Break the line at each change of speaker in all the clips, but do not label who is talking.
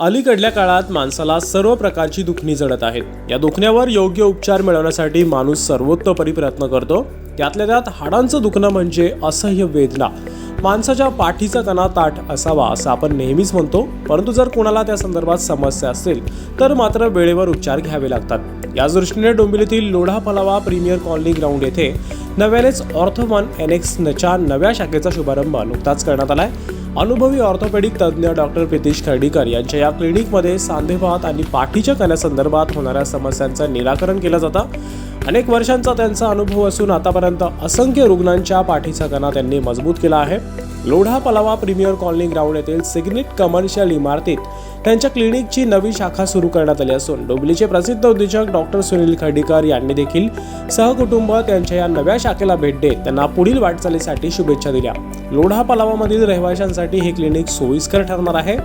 अलीकडल्या काळात माणसाला सर्व प्रकारची दुखणी जडत आहेत. या दुखण्यावर योग्य उपचार मिळवण्यासाठी माणूस सर्वोत्तपरी प्रयत्न करतो. त्यातल्या त्यात हाडांचं दुखणं म्हणजे असह्य वेदना. माणसाच्या पाठीचा कणा ताठ असावा असं आपण नेहमीच म्हणतो. परंतु जर कोणाला त्या संदर्भात समस्या असेल तर मात्र वेळेवर उपचार घ्यावे लागतात. याच दृष्टीने डोंबिवलीतील Lodha Palava premier colony ground येथे नव्यानेच ऑर्थोवन एनेक्सच्या नव्या शाखेचा शुभारंभ नुकताच करण्यात आला आहे अनुभवी ऑर्थोपेडिक तज्ज्ञ डॉक्टर प्रितीश खर्डीकर यांच्या या क्लिनिकमध्ये सांधेभात आणि पाठीच्या कण्यासंदर्भात होणाऱ्या समस्यांचं निराकरण केलं जातं. अनेक वर्षांचा त्यांचा अनुभव असून आतापर्यंत असंख्य रुग्णांच्या पाठीचा कणा त्यांनी मजबूत केला आहे. Lodha Palava premier colony ground येथील सिग्नेट कमर्शियल इमारतीत त्यांच्या क्लिनिकची नवी शाखा सुरू करण्यात आली असून डोबलीचे प्रसिद्ध उद्योजक डॉक्टर सुनील खडीकर यांनी देखील सहकुटुंब त्यांच्या या नव्या शाखेला भेट देत त्यांना पुढील वाटचालीसाठी शुभेच्छा दिल्या. लोढा पलावामधील रहिवाशांसाठी हे क्लिनिक सोयीस्कर ठरणार आहे.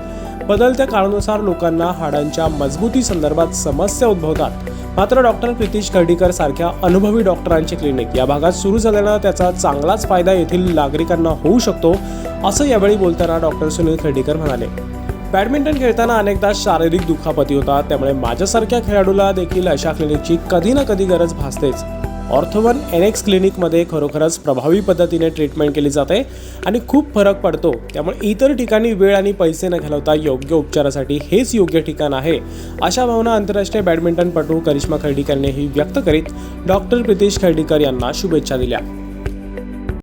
बदलत्या काळानुसार लोकांना हाडांच्या मजबूती संदर्भात समस्या उद्भवतात. मात्र डॉक्टर प्रितीश खर्डीकर सारख्या अनुभवी डॉक्टरांचे क्लिनिक या भागात सुरू झाल्यानं त्याचा चांगलाच फायदा येथील नागरिकांना होऊ शकतो असं यावेळी बोलताना डॉक्टर सुनील खर्डीकर म्हणाले. बॅडमिंटन खेळताना अनेकदा शारीरिक दुखापती होतात त्यामुळे माझ्यासारख्या खेळाडूला देखील अशा क्लिनिकची कधी ना कधी गरज भासतेच. ऑर्थोवन एन एक्स क्लिनिकमध्ये खरोखरच प्रभावी पद्धतीने ट्रीटमेंट केली जाते आणि खूप फरक पडतो. त्यामुळे इतर ठिकाणी वेळ आणि पैसे न घालवता योग्य उपचारासाठी हेच योग्य ठिकाण आहे. अशा भावना आंतरराष्ट्रीय बॅडमिंटनपटू करिश्मा खर्डीकरनेही व्यक्त करीत डॉक्टर प्रितीश खर्डीकर यांना शुभेच्छा दिल्या.